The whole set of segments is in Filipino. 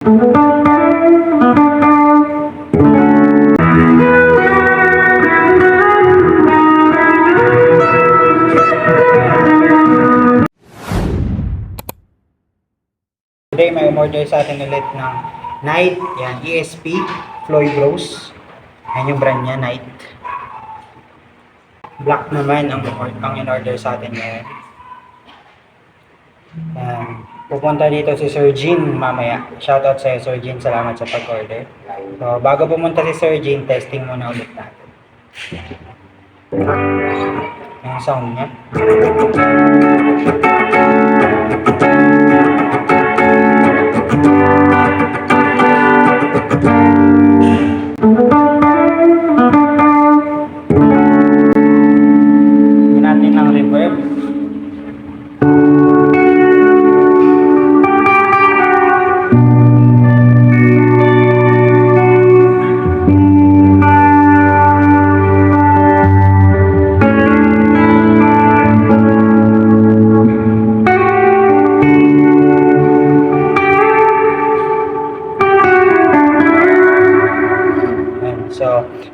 Today may umorder sa atin ulit ng Night, yan, ESP, Floyd Rose. Yan yung brand niya, Night. Black naman ang, ang in-order sa atin ngayon. Yan. Pupunta dito si Sir Jean mamaya. Shoutout sa'yo Sir Jean, salamat sa pag-order. So, bago pumunta si Sir Jean, testing muna ulit natin. Yung sound niya.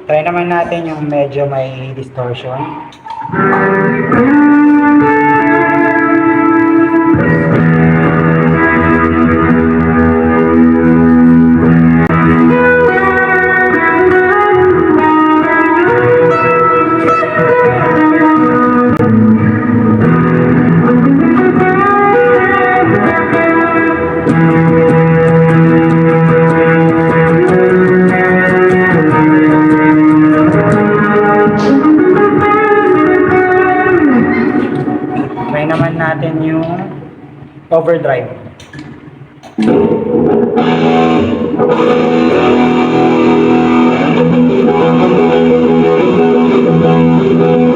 Try naman natin yung medyo may distortion. Natin yung overdrive. Ayun,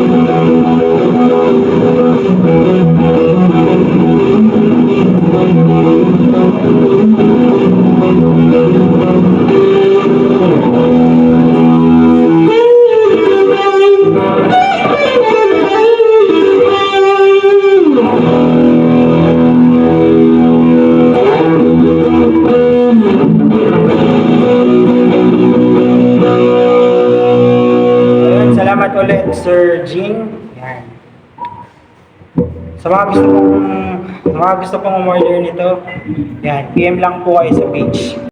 ulit Sir Jean. Yan. Sa mga gusto pong sa mga gusto pong umorder nito, yan, PM lang po kayo sa page.